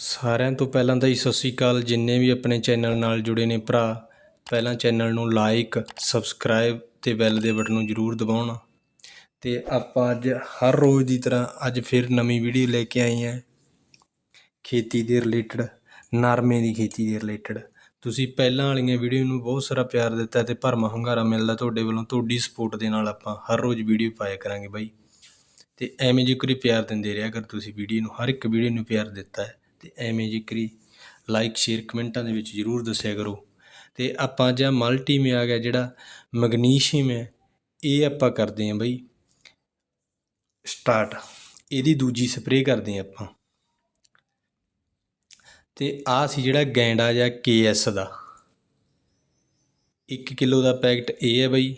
ਸਾਰਿਆਂ ਤੋਂ ਪਹਿਲਾਂ ਤਾਂ ਜੀ ਸਤਿ ਸ਼੍ਰੀ ਅਕਾਲ। ਜਿੰਨੇ ਵੀ ਆਪਣੇ ਚੈਨਲ ਨਾਲ ਜੁੜੇ ਨੇ ਭਰਾ, ਪਹਿਲਾਂ ਚੈਨਲ ਨੂੰ ਲਾਈਕ ਸਬਸਕ੍ਰਾਈਬ ਤੇ ਬੈਲ ਦੇ ਬਟਨ ਨੂੰ ਜ਼ਰੂਰ ਦਬਾਉਣ। ਤੇ ਆਪਾਂ ਅੱਜ ਹਰ ਰੋਜ਼ ਦੀ ਤਰ੍ਹਾਂ ਅੱਜ ਫਿਰ ਨਵੀਂ ਵੀਡੀਓ ਲੈ ਕੇ ਆਏ ਹਾਂ। ਖੇਤੀ ਦੇ ਰਿਲੇਟਡ ਨਰਮੇ ਦੀ ਖੇਤੀ ਦੇ ਰਿਲੇਟਡ ਤੁਸੀਂ ਪਹਿਲਾਂ ਵਾਲੀਆਂ ਵੀਡੀਓ ਨੂੰ ਬਹੁਤ ਸਾਰਾ ਪਿਆਰ ਦਿੱਤਾ ਤੇ ਭਰਮਾ ਹੁੰਗਾਰਾ ਮਿਲਦਾ ਤੁਹਾਡੇ ਵੱਲੋਂ। ਤੁਹਾਡੀ ਸਪੋਰਟ ਦੇ ਨਾਲ ਆਪਾਂ ਹਰ ਰੋਜ਼ ਵੀਡੀਓ ਪਾਇਆ ਕਰਾਂਗੇ ਬਾਈ। ਤੇ ਐਵੇਂ ਜਿਕਰੀ ਪਿਆਰ ਦਿੰਦੇ ਰਿਹਾ ਕਰ ਤੁਸੀਂ ਵੀਡੀਓ ਨੂੰ ਹਰ ਇੱਕ ਵੀਡੀਓ ਨੂੰ ਪਿਆਰ ਦਿੱਤਾ ਹੈ ਤੇ ਐਵੇਂ ਜਿਕਰੀ ਲਾਈਕ ਸ਼ੇਅਰ ਕਮੈਂਟਾਂ ਦੇ ਵਿੱਚ ਜ਼ਰੂਰ ਦੱਸਿਆ ਕਰੋ। ਤੇ ਆਪਾਂ ਅੱਜ ਆਹ ਮਲਟੀ ਮੇ ਆ ਗਿਆ ਜਿਹੜਾ ਮੈਗਨੀਸ਼ੀਅਮ ਹੈ, ਇਹ ਆਪਾਂ ਕਰਦੇ ਹਾਂ ਬਈ। ਸਟਾਰਟ ਇਹਦੀ ਦੂਜੀ ਸਪਰੇਅ ਕਰਦੇ ਹਾਂ ਆਪਾਂ। ਤੇ ਆ ਸੀ ਜਿਹੜਾ ਗੈਂਡਾ ਜਾਂ ਕੇਐਸ ਦਾ। 1 ਕਿਲੋ ਦਾ ਪੈਕਟ ਇਹ ਹੈ ਬਈ।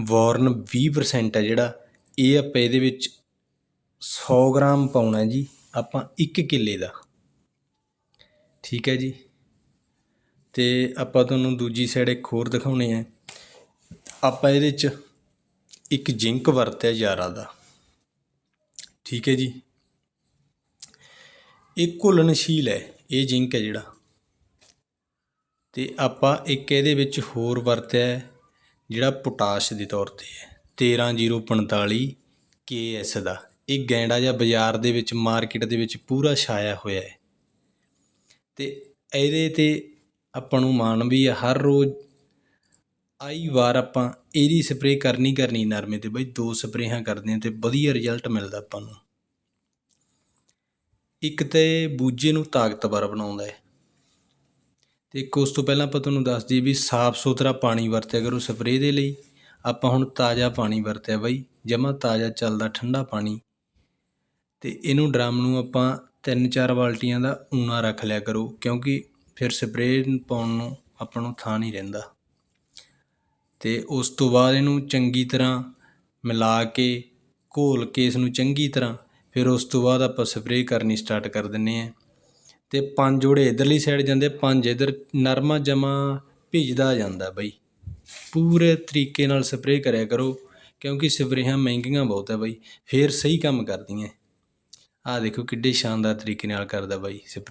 ਵਾਰਨ 20% ਹੈ ਜਿਹੜਾ। ਇਹ ਆਪਾਂ ਇਹਦੇ ਵਿੱਚ 100 ਗ੍ਰਾਮ ਪਾਉਣਾ ਜੀ। ਆਪਾਂ 1 ਕਿੱਲੇ ਦਾ। ਠੀਕ ਹੈ ਜੀ। ਤੇ ਆਪਾਂ ਤੁਹਾਨੂੰ ਦੂਜੀ ਸਾਈਡ ਇੱਕ ਹੋਰ ਦਿਖਾਉਣੇ ਆ। ਆਪਾਂ ਇਹਦੇ 'ਚ ਇੱਕ ਜ਼ਿੰਕ ਵਰਤਿਆ ਯਾਰਾ ਦਾ। ਠੀਕ ਹੈ ਜੀ। ਇਹ ਘੁਲਣਸ਼ੀਲ ਹੈ, ਇਹ ਜ਼ਿੰਕ ਹੈ ਜਿਹੜਾ। ਤੇ ਆਪਾਂ ਇੱਕ ਇਹਦੇ ਵਿੱਚ ਹੋਰ ਵਰਤਿਆ ਜਿਹੜਾ ਪੋਟਾਸ਼ ਦੇ ਤੌਰ ਤੇ ਹੈ। 13045 KS ਦਾ। ਇਹ ਗੈਂਡਾ ਜਾਂ ਬਾਜ਼ਾਰ ਦੇ ਵਿੱਚ, ਮਾਰਕੀਟ ਦੇ ਵਿੱਚ ਪੂਰਾ ਛਾਇਆ ਹੋਇਆ ਹੈ। ਅਤੇ ਇਹਦੇ ਤੇ ਆਪਾਂ ਨੂੰ ਮਾਣ ਵੀ ਆ, ਹਰ ਰੋਜ਼ ਆਈ ਵਾਰ ਆਪਾਂ ਇਹਦੀ ਸਪਰੇਅ ਕਰਨੀ ਕਰਨੀ ਨਰਮੇ ਤੇ ਬਈ ਦੋ ਸਪਰੇਹਾਂ ਕਰਦੇ ਹਾਂ ਤੇ ਵਧੀਆ ਰਿਜ਼ਲਟ ਮਿਲਦਾ ਆਪਾਂ ਨੂੰ। ਇੱਕ ਤੇ ਬੂਝੇ ਨੂੰ ਤਾਕਤਵਰ ਬਣਾਉਂਦਾ ਹੈ। ਤੇ ਇੱਕ ਉਸ ਤੋਂ ਪਹਿਲਾਂ ਆਪਾਂ ਤੁਹਾਨੂੰ ਦੱਸ ਦਈਏ ਵੀ ਸਾਫ਼ ਸੁਥਰਾ ਪਾਣੀ ਵਰਤਿਆ ਕਰੋ ਸਪਰੇਅ ਦੇ ਲਈ। ਆਪਾਂ ਹੁਣ ਤਾਜ਼ਾ ਪਾਣੀ ਵਰਤਿਆ ਬਾਈ, ਜਮਾ ਤਾਜ਼ਾ ਚੱਲਦਾ ਠੰਡਾ ਪਾਣੀ। ਅਤੇ ਇਹਨੂੰ ਡਰਮ ਨੂੰ ਆਪਾਂ ਤਿੰਨ ਚਾਰ ਬਾਲਟੀਆਂ ਦਾ ਊਣਾ ਰੱਖ ਲਿਆ ਕਰੋ, ਕਿਉਂਕਿ ਫਿਰ ਸਪਰੇਅ ਪਾਉਣ ਨੂੰ ਆਪਾਂ ਨੂੰ ਥਾਂ ਨਹੀਂ ਰਹਿੰਦਾ। ਅਤੇ ਉਸ ਤੋਂ ਬਾਅਦ ਇਹਨੂੰ ਚੰਗੀ ਤਰ੍ਹਾਂ ਮਿਲਾ ਕੇ, ਘੋਲ ਕੇ ਇਸ ਨੂੰ ਚੰਗੀ ਤਰ੍ਹਾਂ, ਫਿਰ ਉਸ ਤੋਂ ਬਾਅਦ ਆਪਾਂ ਸਪਰੇਅ ਕਰਨੀ ਸਟਾਰਟ ਕਰ ਦਿੰਨੇ ਆ। ਤੇ ਪੰਜ ਜੋੜੇ ਇਧਰਲੀ ਸਾਈਡ ਜਾਂਦੇ, ਪੰਜ ਇਧਰ ਨਰਮਾ ਜਮਾ ਭਿੱਜਦਾ ਜਾਂਦਾ ਬਈ। ਪੂਰੇ ਤਰੀਕੇ ਨਾਲ ਸਪਰੇਅ ਕਰਿਆ ਕਰੋ, ਕਿਉਂਕਿ ਸਪਰੇਹਾਂ ਮਹਿੰਗੀਆਂ ਬਹੁਤ ਹੈ ਬਈ, ਫੇਰ ਸਹੀ ਕੰਮ ਕਰਦੀਆਂ। ਆਹ ਦੇਖੋ ਕਿੱਡੇ ਸ਼ਾਨਦਾਰ ਤਰੀਕੇ ਨਾਲ ਕਰਦਾ ਬਾਈ ਸਪਰੇਅ